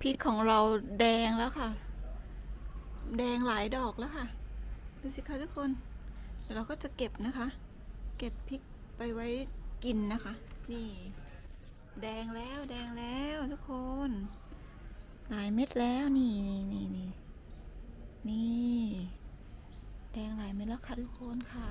พริกของเราแดงแล้วค่ะ แดงหลายดอกแล้วค่ะ ดูสิคะทุกคน เดี๋ยวเราก็จะเก็บนะคะ เก็บพริกไปไว้กินนะคะ นี่ แดงแล้วแดงแล้วทุกคน หลายเม็ดแล้วนี่นี่นี่นี่ แดงหลายเม็ดแล้วค่ะทุกคนค่ะ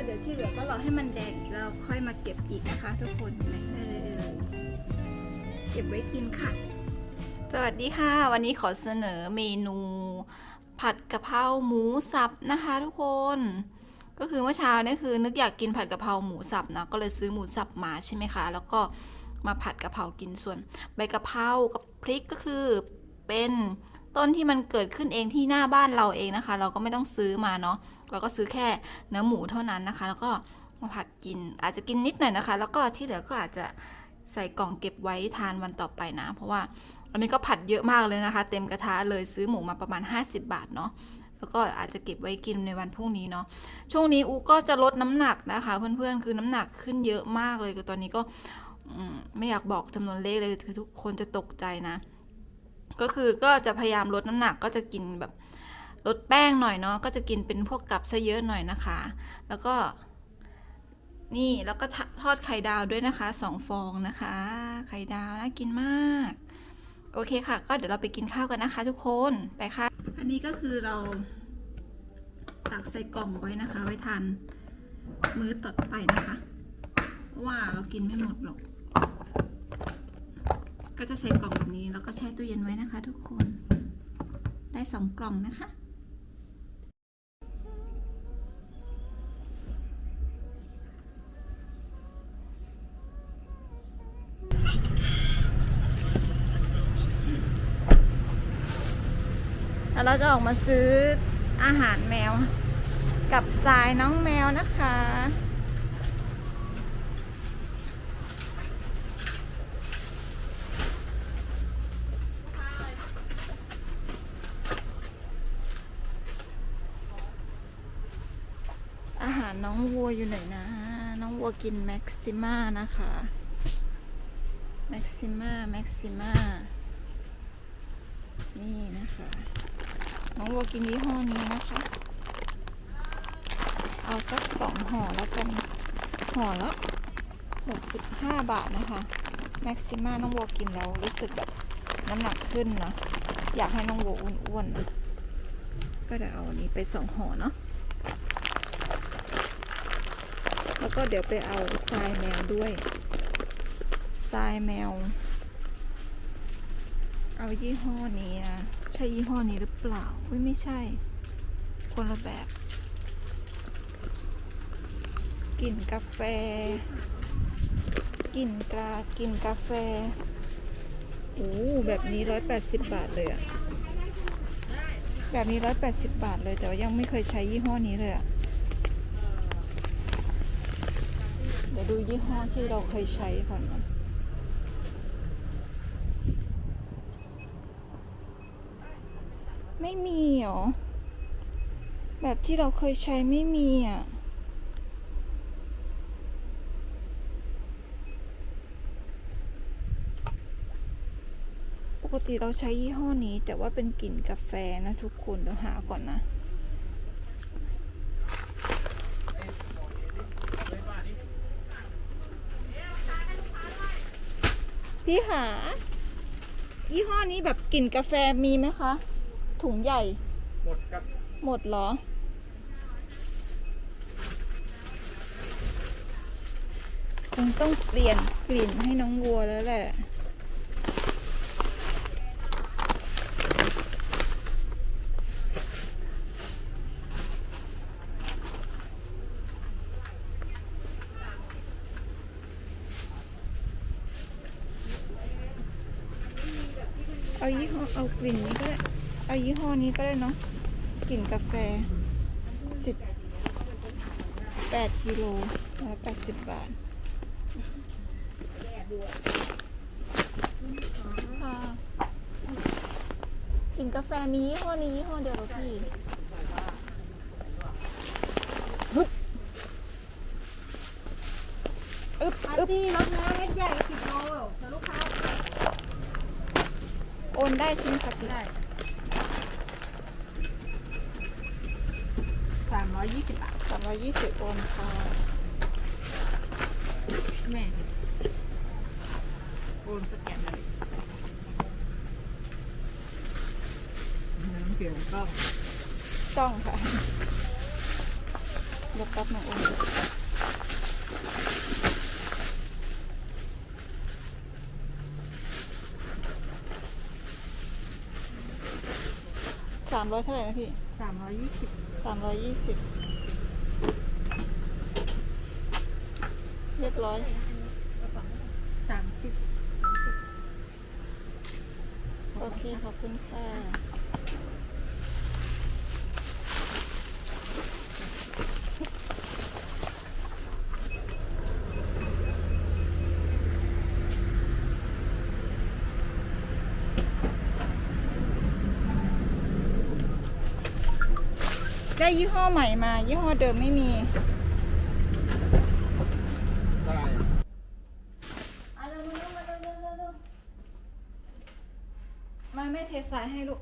แล้วเดี๋ยวที่เหลือก็รอให้มันแดงอีกแล้วค่อยมาเก็บอีกนะคะ ทุกคนเห็นได้เลยเก็บไว้กินค่ะ สวัสดีค่ะ วันนี้ขอเสนอเมนูผัดกะเพราหมูสับนะคะ ทุกคน ก็คือเมื่อเช้านี่คือ นึกอยากกินผัดกะเพราหมูสับนะก็เลยซื้อหมูสับมาใช่ไหมคะ แล้วก็มาผัดกะเพรากินส่วน ใบกะเพรากับพริกก็คือเป็น ต้นที่มันเกิดขึ้นเองที่หน้าบ้านเราเองนะคะ เราก็ไม่ต้องซื้อมาเนาะเราก็ซื้อแค่เนื้อหมูเท่านั้นนะคะ แล้วก็มาผัดกินอาจจะกินนิดหน่อยนะคะ แล้วก็ที่เหลือก็อาจจะใส่กล่องเก็บไว้ทานวันต่อไปนะ เพราะว่าอันนี้ก็ผัดเยอะมากเลยนะคะ เต็มกระทะเลยซื้อหมูมาประมาณ 50 บาทเนาะแล้วก็อาจจะเก็บไว้กินในวันพรุ่งนี้เนาะ ช่วงนี้อูก็จะลดน้ำหนักนะคะ เพื่อนๆ คือน้ำหนักขึ้นเยอะมากเลยคือตอนนี้ก็ไม่อยากบอกจำนวนเลขเลยคือทุกคนจะตกใจนะ ก็คือก็จะพยายามลดน้ำหนักก็จะกินแบบลดแป้งหน่อยเนาะก็จะกินเป็นพวกกับซะเยอะหน่อยนะคะ แล้วก็นี่แล้วก็ทอดไข่ดาวด้วยนะคะสองฟองนะคะ ไข่ดาวน่ากินมาก โอเคค่ะ ก็เดี๋ยวเราไปกินข้าวกันนะคะ ทุกคนไปค่ะ อันนี้ก็คือเราตักใส่กล่องไว้นะคะ ไว้ทานมื้อต่อไปนะคะเพราะว่าเรากินไม่หมดหรอก ก็จะใส่กล่องแบบนี้แล้วก็แช่ตู้เย็นไว้นะคะ ทุกคน ได้สองกล่องนะคะ แล้วเราจะออกมาซื้ออาหารแมว กับทรายน้องแมวนะคะ อาหาร น้องวัวอยู่ไหนนะ น้องวัวกินแม็กซิม่านะคะแม็กซิม่าแม็กซิม่านี่นะคะ น้องวัวกินยี่ห้อนี้นะคะ เอาสักสองห่อแล้วกันห่อละหกสิบห้าบาทนะคะแม็กซิม่าน้องวัวกินแล้วรู้สึกแบบน้ำหนักขึ้นนะ อยากให้น้องวัวอ้วนๆนะก็เดี๋ยวเอาอันนี้ไปสองห่อเนาะ แล้วก็เดี๋ยวไปเอาทรายแมวด้วยทรายแมว เอายี่ห้อนี้อะใช่ยี่ห้อนี้หรือเปล่าอุ้ยไม่ใช่ คนละแบบกลิ่นกาแฟกลิ่นกากลิ่นกาแฟโอ้แบบนี้ร้อยแปดสิบบาทเลยอะแบบนี้ร้อยแปดสิบบาทเลยแต่ว่ายังไม่เคยใช้ยี่ห้อนี้เลยอะ ดี๋ยวดูยี่ห้อที่เราเคยใช้ก่อนนะไม่มีเหรอ แบบที่เราเคยใช้ไม่มีอะ ปกติเราใช้ยี่ห้อนี้แต่ว่าเป็นกลิ่นกาแฟนะทุกคนเดี๋ยวหาก่อนนะ พี่หา ยี่ห้อนี้แบบกลิ่นกาแฟมีไหมคะ ถุงใหญ่ หมดครับหมดเหรอ คงต้องเปลี่ยนกลิ่นให้น้องวัวแล้วแหละ เอายี่ห้อเอากลิ่นนี้ก็ได้เอายี่ห้อนี้ก็ได้เนาะกลิ่นกาแฟสิบแปดกิโลร้อยแปดสิบบาทค่ะกลิ่นกาแฟมียี่ห้อนี้ยี่ห้อเดียวเหรอพี่ฮึบอึบอาอึบร์ตี้รถเนื้อเม็ดใหญ่สิบโลแต่ลูกค้า โอ นได้ใช่ไหมคะพี่ได้สามร้อยยี่สิบบาทสามร้อยยี่สิบโอนค่ะแม่โอนสแกนเลยน้ำเขียวกล้องต้องค่ะเดี๋ยวแป๊บหนึงโอนามร้อยเท่าไหร่นะพี่สามร้อยยี่สิบสามร้อยยี่สิบเรียบร้อยสามสิบโอเค ขอบคุณค่ะ ยี่ห้อใหม่มา ยี่ห้อเดิมไม่มีเท่ไหร่มาเร็วๆมาเร็วๆเร็วๆมาแม่เทสายให้ลูก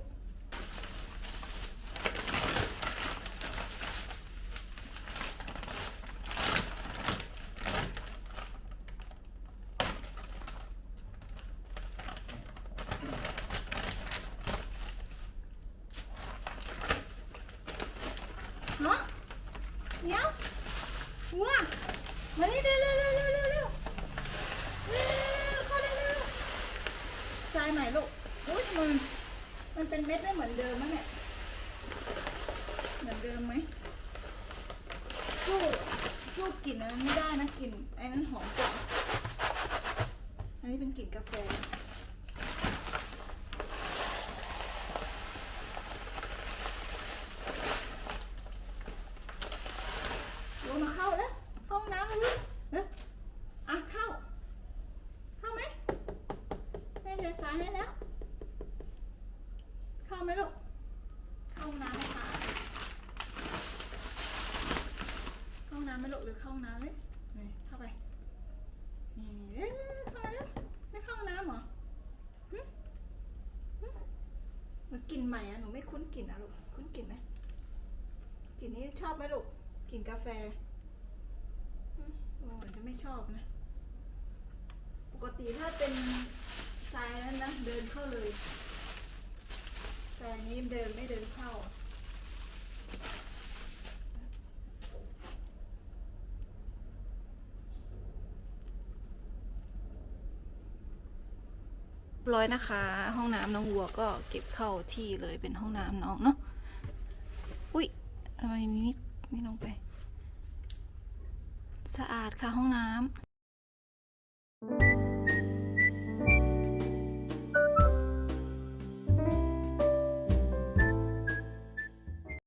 ฮะเดี๋ยววัวมานี่เร็วเร็วเร็วเร็วเร็วเร็ว เร็วเข้าได้เร็วทรายใหม่ลูกอุ้ยมัน มัน เม็ดไม่เหมือนเดิมมั้งเนี่ย เหมือนเดิมไหมสู้สู้กลิ่นอันนั้นไม่ได้นะกลิ่นไอ้นั้นหอมกว่า อันนี้เป็นกลิ่นกาแฟ ลงมาเข้าแล้วเข้าห้องน้ำเลยเร็วอะเข้า เข้าไหมแม่จะสายให้แล้ว เข้าไหมลูก เข้าห้องน้ำไหมคะเข้าห้องน้ำไหมลูกหรือเข้าห้องน้ำเลยนี่เข้าไป นี่เร็วๆเข้ามาแล้วไม่เข้าห้องน้ำเหรอหึหึหนูกลิ่น ใหม่อะหนูไม่คุ้นกลิ่นอะลูก คุ้นกลิ่นไหมกลิ่นนี้ชอบไหมลูก กลิ่นกาแฟเหมือนจะไม่ชอบนะ ปกติถ้าเป็นทรายนั้นนะเดินเข้าเลย แต่อันนี้เดินไม่เดินเข้า ร้อยนะคะ ห้องน้ำน้องวัวก็เก็บเข้าที่เลยเป็นห้องน้ำน้องเนาะอุ้ยทำไมมีนิ่ลงไป สะอาดค่ะห้องน้ำ